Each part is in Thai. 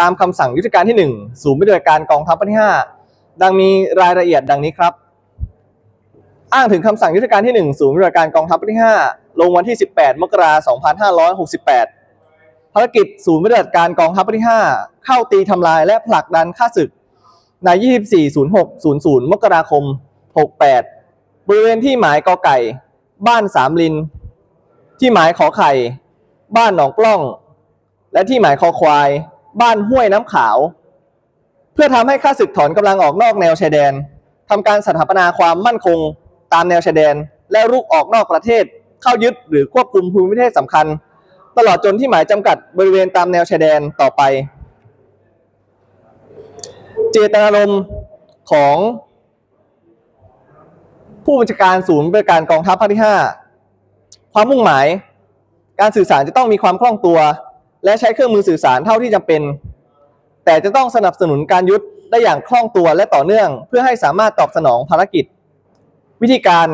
ตามคำสั่งยุทธการที่ 1 ศูนย์ปฏิบัติการกองทัพภาคที่ 5 ดังมีรายละเอียดดังนี้ครับ อ้างถึงคำสั่งยุทธการที่ 1 ศูนย์ปฏิบัติการกองทัพภาคที่ 5 ลงวันที่ 18 มกราคม2568 ภารกิจศูนย์ปฏิบัติการกองทัพภาคที่ 5 เข้าตีทำลายและผลักดันข้าศึกใน 24.06.00 มกราคม 68 บริเวณที่หมายกอไก่ บ้านสามลิน ที่หมายขอไข่ บ้านหนองปล้อง และที่หมายคอควาย บ้านห้วยน้ำขาว เพื่อทำให้ข้าศึกถอนกำลังออกนอกแนวชายแดนทำการสถาปนาความมั่นคงตามแนวชายแดน และรุกออกนอกประเทศ เข้ายึดหรือควบคุมภูมิประเทศสำคัญ ตลอดจนที่หมายจำกัดบริเวณตามแนวชายแดนต่อไป เจตนารมณ์ของผู้บัญชาการศูนย์บริการกองทัพภาคที่ 5 ความมุ่งหมาย การสื่อสารจะต้องมีความคล่องตัว และใช้เครื่องมือสื่อสารเท่าที่จำเป็น แต่จะต้องสนับสนุนการยุทธได้อย่างคล่องตัวและต่อเนื่อง เพื่อให้สามารถตอบสนองภารกิจ วิธีการ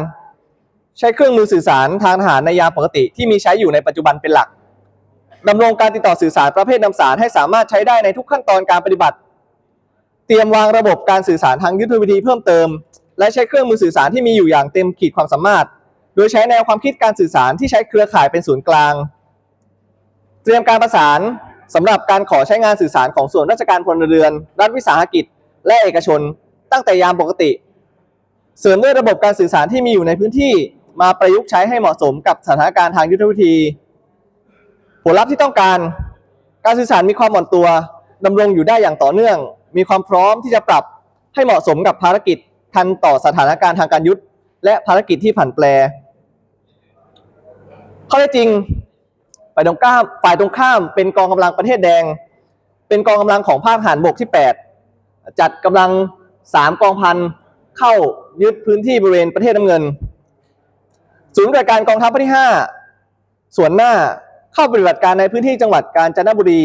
ใช้เครื่องมือสื่อสารทางทหารในยามปกติที่มีใช้อยู่ในปัจจุบันเป็นหลักดำรงการติดต่อสื่อสารประเภทนำสารให้สามารถใช้ได้ในทุกขั้นตอนการปฏิบัติ เตรียมวางระบบการสื่อสารทางยุทธวิธีเพิ่มเติม และใช้เครื่องมือสื่อสารที่มีอยู่อย่างเต็มขีดความสามารถ โดยใช้แนวความคิดการสื่อสารที่ใช้เครือข่ายเป็นศูนย์กลาง เตรียมการประสานสำหรับการขอใช้งานสื่อสารของส่วนราชการพลเรือน รัฐวิสาหกิจ และเอกชน ตั้งแต่ยามปกติ เสริมด้วยระบบการสื่อสารที่มีอยู่ในพื้นที่ มาประยุกต์ใช้ให้เหมาะสมกับสถานการณ์ทางยุทธวิธี ผลลัพธ์ที่ต้องการ การสื่อสารมีความอ่อนตัวดำรงอยู่ได้อย่างต่อเนื่อง มีความพร้อมที่จะปรับให้เหมาะสมกับภารกิจทันต่อสถานการณ์ทางการยุทธและภารกิจที่ผันแปรข้อเท็จจริง ฝ่ายตรงข้ามฝ่ายตรงข้ามเป็นกองกำลังประเทศแดง เป็นกองกำลังของภาคทหารบกที่ 8 จัดกำลัง 3 กองพันเข้ายึดพื้นที่บริเวณประเทศน้ำเงิน ศูนย์ปฏิบัติการกองทัพภาคที่ 5 ส่วนหน้าเข้าปฏิบัติการในพื้นที่จังหวัดกาญจนบุรี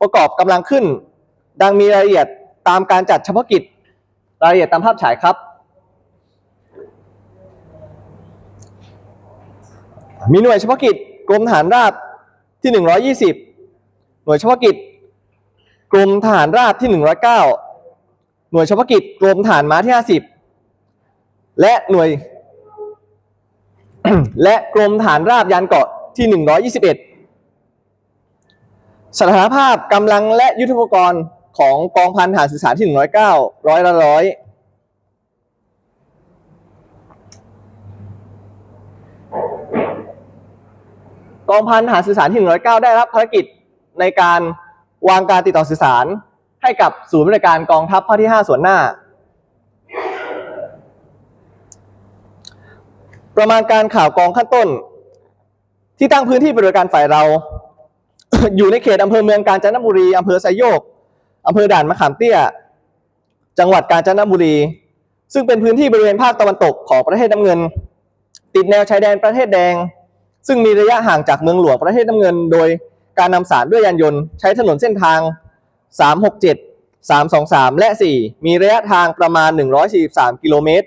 ประกอบกำลังขึ้น ดังมีรายละเอียดตามการจัดเฉพาะกิจรายละเอียดตามภาพฉายครับมีหน่วยเฉพาะกิจ กรมทหารราบที่ 120 หน่วยเฉพาะกิจ กรมทหารราบที่ 109 หน่วยเฉพาะกิจ กรมทหารม้าที่ 50 และหน่วย และกรมทหารราบยานเกาะที่ 121 สถานภาพกำลังและยุทธปกรณ์ของกองพันทหารสื่อสารที่ 109 ร้อยละร้อย กองพันทหารสื่อสารที่ 109 ได้รับภารกิจในการวางการติดต่อสื่อสาร ให้กับศูนย์บริการกองทัพภาคที่ 5 ส่วนหน้า ประมาณการข่าวกองขั้นต้น ที่ตั้งพื้นที่บัติการฝ่ายเรา อยู่ในเขตอำเภอเมืองกาญจนบุรีอำเภอไซโยกอำเภอด่านมะขามเตี้ย จังหวัดกาญจนบุรี ซึ่งเป็นพื้นที่บริเวณภาคตะวันตกของประเทศน้ำเงิน ติดแนวชายแดนประเทศแดง ซึ่งมีระยะห่างจากเมืองหลวงประเทศน้ำเงิน โดยการนำสารด้วยยานยนต์ใช้ถนนเส้นทาง 367 323 และ 4 มีระยะทางประมาณ 143 กิโลเมตร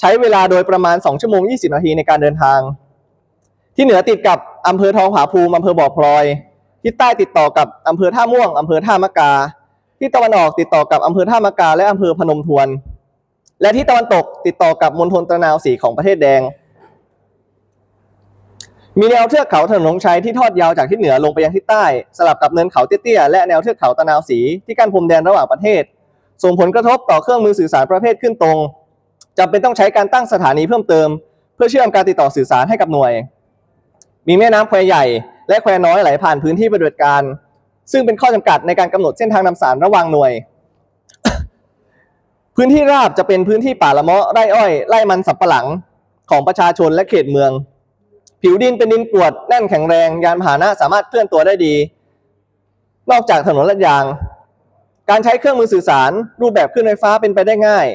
ใช้เวลาโดยประมาณ 2 ชั่วโมง 20 นาทีในการเดินทาง ที่เหนือติดกับอำเภอทองผาภูมิอำเภอบ่อพลอย ที่ใต้ติดต่อกับอำเภอท่าม่วงอำเภอท่ามะกา ที่ตะวันออกติดต่อกับอำเภอท่ามะกา และอำเภอพนมทวน และที่ตะวันตกติดต่อกับมณฑลตะนาวสีของประเทศแดง มีแนวเทือกเขาถนนหลวงชัยที่ทอดยาวจากทิศเหนือลงไปยังทิศใต้ สลับกับเนินเขาเตี้ยๆและแนวเทือกเขาตะนาวสีที่กั้นพรมแดนระหว่างประเทศ ส่งผลกระทบต่อเครื่องมือสื่อสารประเภทขึ้นตรงจำเป็นต้องใช้การตั้งสถานีเพิ่มเติม เพื่อเชื่อมการติดต่อสื่อสารให้กับหน่วย มีแม่น้ำแควใหญ่ และแควน้อยไหลผ่านพื้นที่ปฏิบัติการ ซึ่งเป็นข้อจำกัดในการกำหนดเส้นทางนำสารระหว่างหน่วย พื้นที่ราบจะเป็นพื้นที่ป่าละเมาะไร่อ้อยไร่มันสับปะหลังของประชาชนและเขตเมือง ผิวดินเป็นดินกรวดแน่นแข็งแรง ยานพาหนะสามารถเคลื่อนตัวได้ดี นอกจากถนนลาดยาง การใช้เครื่องมือสื่อสาร รูปแบบขึ้นไฟฟ้าเป็นไปได้ง่าย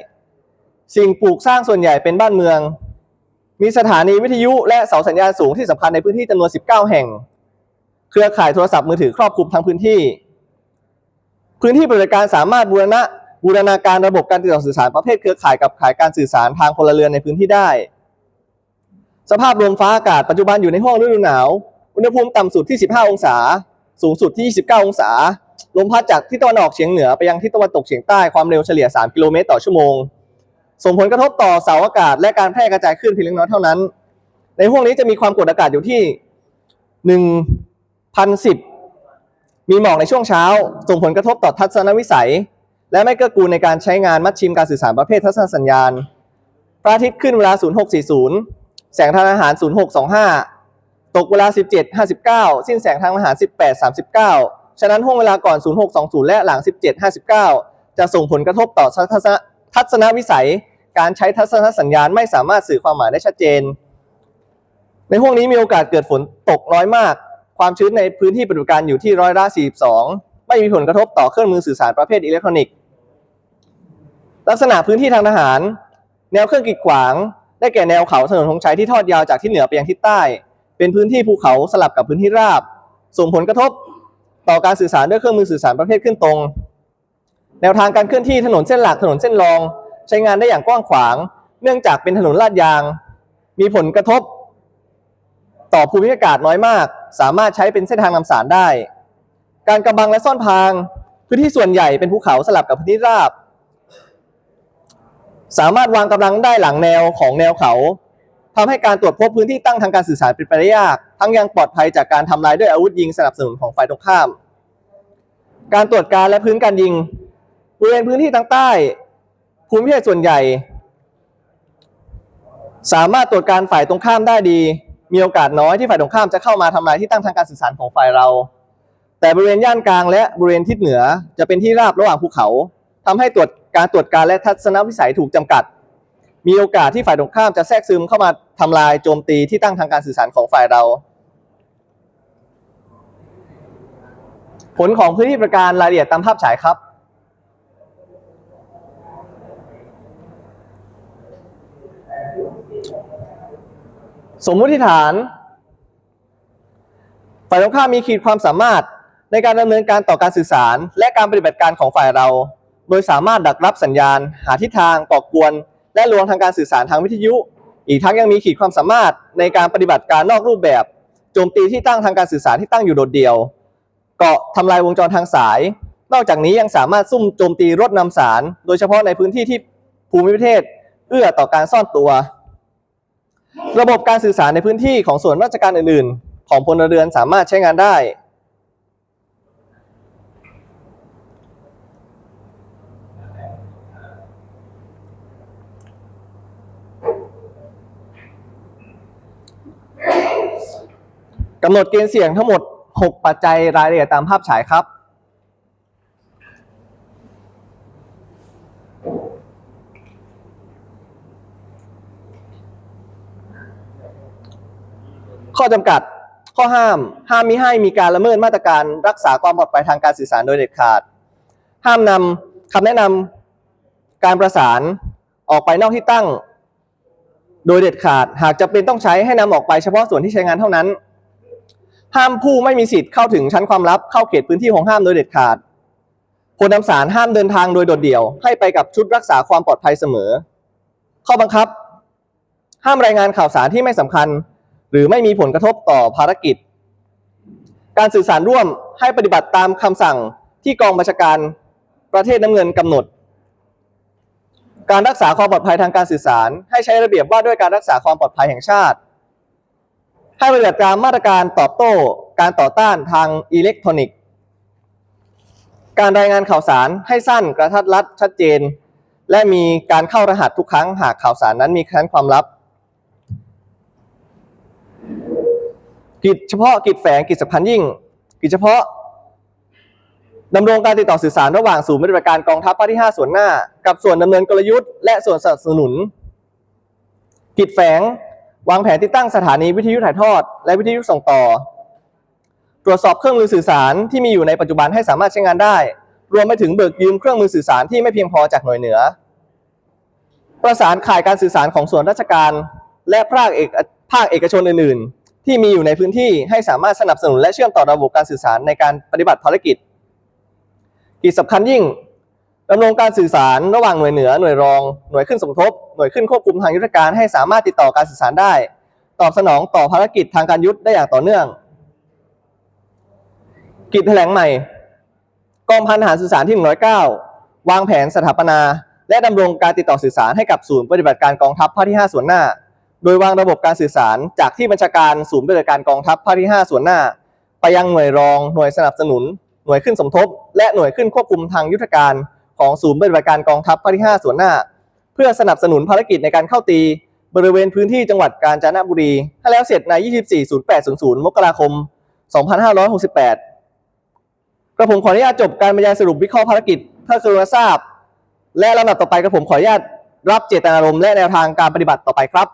สิ่งปลูกสร้างส่วนใหญ่เป็นบ้านเมือง มีสถานีวิทยุและเสาสัญญาณสูงที่สำคัญในพื้นที่จำนวน 19 แห่ง เครือข่ายโทรศัพท์มือถือครอบคลุมทั้งพื้นที่ พื้นที่บริการสามารถบูรณะบูรณาการระบบการติดต่อสื่อสารประเภทเครือข่ายกับขายการสื่อสารทางพลเรือนในพื้นที่ได้ สภาพลมฟ้าอากาศปัจจุบันอยู่ในห้วงฤดูหนาว อุณหภูมิต่ำสุดที่ 15 องศา สูงสุดที่ 29 องศา ลมพัดจากทิศตะวันออกเฉียงเหนือไปยังทิศตะวันตกเฉียงใต้ความเร็วเฉลี่ย 3 กิโลเมตรต่อชั่วโมง ส่งผลกระทบต่อเสาอากาศ และการแพร่กระจายคลื่นเพียงเล็กน้อยเท่านั้น ในห้วงนี้จะมีความกดอากาศอยู่ที่ 1,010 มีหมอกในช่วงเช้า ส่งผลกระทบต่อทัศนวิสัย และไม่เกื้อกูลในการใช้งานมัดชิมการสื่อสารประเภททัศนสัญญาณ พระอาทิตย์ขึ้นเวลา 0640 แสงทางอาหาร 0625 ตกเวลา 1759 สิ้นแสงทางอาหาร 1839 ฉะนั้นห่วงเวลาก่อน 0620 และหลัง 1759 จะส่งผลกระทบต่อทัศนทัศนวิสัย การใช้ทัศนสัญญาณไม่สามารถสื่อความหมายได้ชัดเจน ในห่วงนี้มีโอกาสเกิดฝนตกน้อยมาก ความชื้นในพื้นที่ปฏิบัติการอยู่ที่ร้อยละ 42 ไม่มีผลกระทบต่อเครื่องมือสื่อสารประเภทอิเล็กทรอนิกส์ ลักษณะพื้นที่ทางทหาร แนวเครื่องกีดขวาง ได้แก่แนวเขาถนนธงชัยที่ทอดยาวจากทิศเหนือไปยังทิศใต้ เป็นพื้นที่ภูเขาสลับกับพื้นที่ราบ ส่งผลกระทบต่อการสื่อสารด้วยเครื่องมือสื่อสารประเภทขึ้นตรง แนวทางการเคลื่อนที่ถนนเส้นหลักถนนเส้นรอง ใช้งานได้อย่างกว้างขวาง เนื่องจากเป็นถนนลาดยาง มีผลกระทบ ต่อภูมิอากาศน้อยมาก สามารถใช้เป็นเส้นทางนำสารได้ การกำบังและซ่อนพาง พื้นที่ส่วนใหญ่เป็นภูเขาสลับกับพื้นที่ราบ สามารถวางกำลังได้หลังแนวของแนวเขาทำให้การตรวจพบพื้นที่ตั้งทางการสื่อสารเป็นไปได้ยาก ทั้งยังปลอดภัยจากการทำลายด้วยอาวุธยิงสนับสนุนของฝ่ายตรงข้าม การตรวจการและพื้นการยิงบริเวณพื้นที่ทางใต้ภูมิประเทศส่วนใหญ่ สามารถตรวจการฝ่ายตรงข้ามได้ดี มีโอกาสน้อยที่ฝ่ายตรงข้ามจะเข้ามาทำลายที่ตั้งทางการสื่อสารของฝ่ายเรา แต่บริเวณย่านกลางและบริเวณทิศเหนือจะเป็นที่ราบระหว่างภูเขาทำให้ตรวจ การตรวจการและทัศนวิสัยถูกจำกัด มีโอกาสที่ฝ่ายตรงข้ามจะแทรกซึมเข้ามาทำลายโจมตีที่ตั้งทางการสื่อสารของฝ่ายเรา ผลของพื้นที่ประการรายละเอียดตามภาพฉายครับ สมมุติฐาน ฝ่ายตรงข้ามมีขีดความสามารถในการดำเนินการต่อการสื่อสาร และการปฏิบัติการของฝ่ายเรา โดยสามารถดักรับสัญญาณ หาทิศทางก่อกวน และลวงทางการสื่อสารทางวิทยุ อีกทั้งยังมีขีดความสามารถในการปฏิบัติการนอกรูปแบบโจมตีที่ตั้งทางการสื่อสารที่ตั้งอยู่โดดเดี่ยว เกาะทำลายวงจรทางสาย นอกจากนี้ยังสามารถซุ่มโจมตีรถนำสาร โดยเฉพาะในพื้นที่ที่ภูมิประเทศ เอื้อต่อการซ่อนตัว ระบบการสื่อสารในพื้นที่ของส่วนราชการอื่น ๆ ของพลเรือนสามารถใช้งานได้ กำหนดเกณฑ์เสี่ยงทั้งหมด 6 ปัจจัยรายละเอียดตามภาพฉายครับ ข้อจำกัดข้อห้าม ห้ามมิให้มีการละเมิดมาตรการรักษาความปลอดภัยทางการสื่อสารโดยเด็ดขาด ห้ามนำคำแนะนำการประสานออกไปนอกที่ตั้ง โดยเด็ดขาด หากจะเป็นต้องใช้ให้นำออกไปเฉพาะส่วนที่ใช้งานเท่านั้น ห้ามผู้ไม่มีสิทธิ์เข้าถึงชั้นความลับเข้าเขตพื้นที่ของห้ามโดยเด็ดขาดคนนำสารห้ามเดินทางโดยโดดเดี่ยว ให้ไปกับชุดรักษาความปลอดภัยเสมอ ข้อบังคับ ห้ามรายงานข่าวสารที่ไม่สำคัญ หรือไม่มีผลกระทบต่อภารกิจ การสื่อสารร่วมให้ปฏิบัติตามคำสั่งที่กองบัญชาการประเทศน้ำเงินกำหนด การรักษาความปลอดภัยทางการสื่อสาร ให้ใช้ระเบียบว่าด้วยการรักษาความปลอดภัยแห่งชาติ ให้ปฏิบัติตามมาตรการตอบโต้ การต่อต้านทางอิเล็กทรอนิกส์ การรายงานข่าวสารให้สั้นกระทัดรัดชัดเจน และมีการเข้ารหัสทุกครั้งหากข่าวสารนั้นมีชั้นความลับ กิจเฉพาะกิจแฝงกิจสำคัญยิ่ง กิจเฉพาะดำรงการติดต่อสื่อสารระหว่างศูนย์ปฏิบัติการกองทัพภาคที่ 5 ส่วนหน้า กับส่วนดำเนินกลยุทธ์และส่วนสนับสนุน กิจแฝง วางแผนติดตั้งสถานีวิทยุถ่ายทอด และวิทยุส่งต่อ ตรวจสอบเครื่องมือสื่อสารที่มีอยู่ในปัจจุบันให้สามารถใช้งานได้ รวมไปถึงเบิกยืมเครื่องมือสื่อสารที่ไม่เพียงพอจากหน่วยเหนือ ประสานข่ายการสื่อสารของส่วนราชการ และภาคเอกภาคเอกชนอื่น ๆ ที่มีอยู่ในพื้นที่ให้สามารถสนับสนุนและเชื่อมต่อระบบการสื่อสารในการปฏิบัติภารกิจกิจสำคัญยิ่ง ดำรงการสื่อสารระหว่างหน่วยเหนือหน่วยรอง หน่วยขึ้นสมทบ หน่วยขึ้นควบคุมทางยุทธการให้สามารถติดต่อการสื่อสารได้ ตอบสนองต่อภารกิจทางการยุทธได้อย่างต่อเนื่อง กิจแถลงใหม่ กองพันทหารสื่อสารที่ 109 วางแผนสถาปนา และดำรงการติดต่อสื่อสารให้กับศูนย์ปฏิบัติการกองทัพภาคที่ 5 ส่วนหน้า โดยวางระบบการสื่อสารจากที่บัญชาการศูนย์ปฏิบัติการกองทัพภาคที่ 5 ส่วนหน้า ไปยังหน่วยรอง หน่วยสนับสนุน หน่วยขึ้นสมทบ และหน่วยขึ้นควบคุมทางยุทธการ ของศูนย์ปฏิบัติการกองทัพภาคที่ 5 ส่วนหน้า เพื่อสนับสนุนภารกิจในการเข้าตี บริเวณพื้นที่จังหวัดกาญจนบุรี ให้แล้วเสร็จใน 24.08.00 มกราคม 2568 กระผมขออนุญาตจบการบรรยายสรุปวิเคราะห์ภารกิจเพื่อกรุณาทราบ และลำดับต่อไปกระผมขออนุญาตรับเจตนารมณ์และแนวทางการปฏิบัติต่อไปครับ